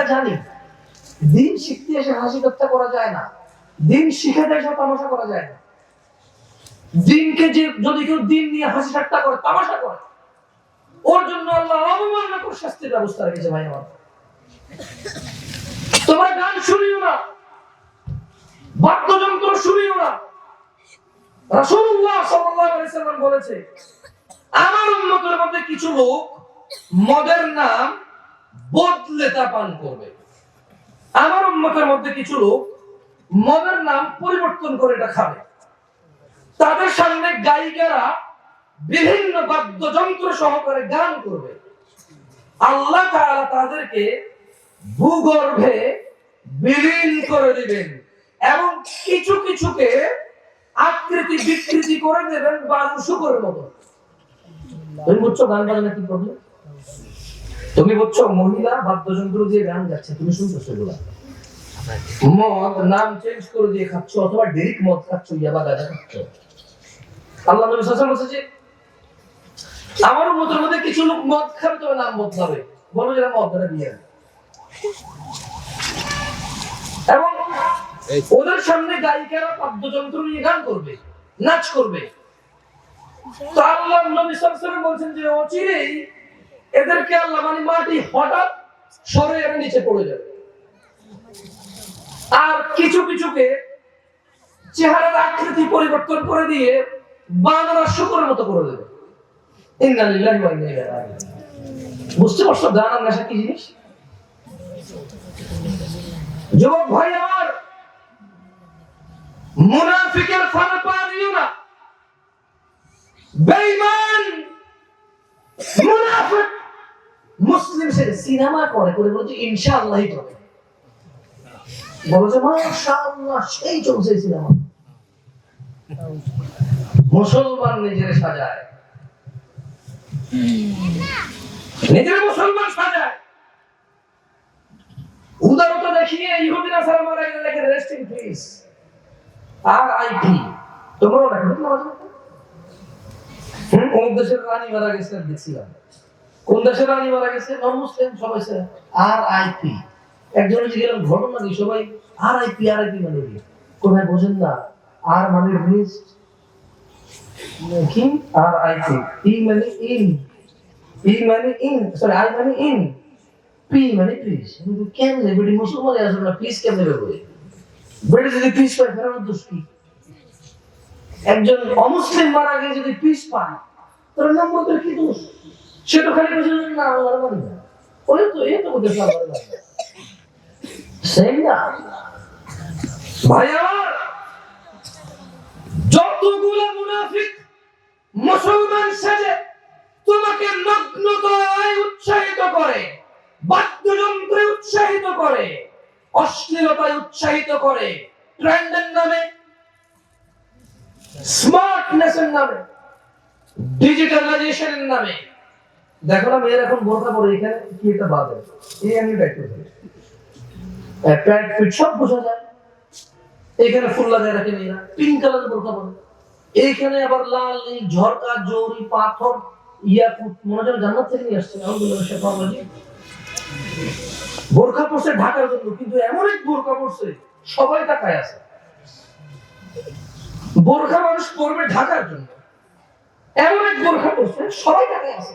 এটা জানি, দিন শিখতে এসে হাসি ঠাট্টা করা যায় না। দিন শিখাতে এসে তামাশা করা যায় না। দিনকে যে যদি কেউ দিন নিয়ে হাসি ঠাট্টা করে, তামাশা করে, ওর জন্য আল্লাহ অবমাননাকর শাস্তির ব্যবস্থা রেখেছে ভাই আমার। তোমার গান শুনিও না, বাদ্যযন্ত্র শুনিও না। রাসূলুল্লাহ সাল্লাল্লাহু আলাইহি সাল্লাম বলেছে, আমার উম্মতের মধ্যে কিছু লোক মদের নাম বদলে তা পান করবে। আমার উম্মতের মধ্যে কিছু লোক মদের নাম পরিবর্তন করে এটা খাবে। তাদের সামনে গায়িকারা বিভিন্ন বাদ্যযন্ত্র সহকারে গান করবে। আল্লাহ তাদেরকে ভূগর্ভে বিলীন করে দিবেন এবং কিছু কিছুকে আকৃতি বিকৃতি করে দেবেন বালু শুকরের মতো। তুমি গান বাজনা কি প্রবলেম তুমি বুঝছ মহিলা বাদ্যযন্ত্র দিয়ে গান গাচ্ছে তুমি শুনছো সেগুলা? মদ নাম চেঞ্জ করে দিয়ে খাচ্ছ অথবা ডেরিক মদ খাচ্ছ ইয়াবা গাঁজা খাচ্ছ। আল্লাহ নবী সাল্লাল্লাহু আলাইহি বলছে যে আমার উম্মতের মধ্যে কিছু লোক মদ খাবে তবে নাম বদলাবে বলব যে মদ ধরে বিয়ে এবং ওদের সামনে গায়িকারা বাদ্যযন্ত্র নিয়ে গান করবে নাচ করবে। তো আল্লাহ নবী সাল্লাল্লাহু আলাইহি বলছেন যে অচিরেই এদেরকে আল্লাহ মানে মাটি হঠাৎ সরে এর নিচে পড়ে যাবে। আর কিছু কিছুকে চেহারার আকৃতি পরিবর্তন করে দিয়ে বানরা শুকরের মতো করে দেবে। বুঝতে পারছ গান আর নেশা কি জিনিস? যুবক ভাই আমার, মুনাফিকের ফানা পা দিও না। মুনাফিক মুসলিম সে সিনেমা করে করে বলছে, ইনশাআল্লাহই হবে। বলছে মাশাআল্লাহ, সেই চলছে সিনেমা। মুসলমান নিজের সাজায়। নিজের মুসলমান সাজায়। উদারতা দেখিয়ে ইহুদিরা সারা মারা গেলে লেখে রেস্ট ইন আর আইপি তোমরাও লেখো তোমরা কোন দেশের রানী মারা গেছে দেখছিলাম। কোন দেশের রানী মারা গেছে? মুসলিম, সবাই আর একজন গেলাম ঘটনা কি সবাই আর আর মানে কি? বোঝেন না। আর মানে রিস্ট কি? আর ই মানে ইন ই মানে ইন সরি আই মানে ইন পি মানে পিস কেমনে? বেটি মুসলমান আসলে না পিস কেমনে বেরোবে বেটি যদি পিস পায়, ফেরানোর দোষ কি? একজন অমুসলিম মারা গিয়ে যদি পিস পায় তাহলে নম্বরের কি দোষ? সে তো খালি বলছে না আল্লাহর মানে ওই তো, এই তো বলতে আল্লাহর মানে সেম না? ভাই আমার যতগুলো মুনাফিক মুসলমান সেজে তোমাকে নগ্নতায় উৎসাহিত করে, বাদ্যযন্ত্রে উৎসাহিত করে, অশ্লীলতায় উৎসাহিত করে ট্রেন্ডের নামে স্মার্টনেসের নামে ডিজিটালাইজেশনের নামে দেখো না এখন বোরকা পরে, এখানে কি একটা বাদে এই আমি দেখতে প্যান্ট ফিট সব বোঝা যায়। এখানে ফুল লাগায় রাখে মেয়েরা। পিঙ্ক কালারের বোরকা পরে। এইখানে আবার লাল এই ঝরকা, জরি, পাথর, ইয়াকুত, মনে হয় জান্নাত থেকে নিয়ে আসছে। আলহামদুলিল্লাহ শেখ মোহাম্মদ বোরখা পড়ছে ঢাকার জন্য, কিন্তু এমন এক বোরখা পড়ছে সবাই টাকায় আছে। বোরখা মানুষ পরবে ঢাকার জন্য। এমন এক বোরখা পড়ছে সবাই টাকায় আছে।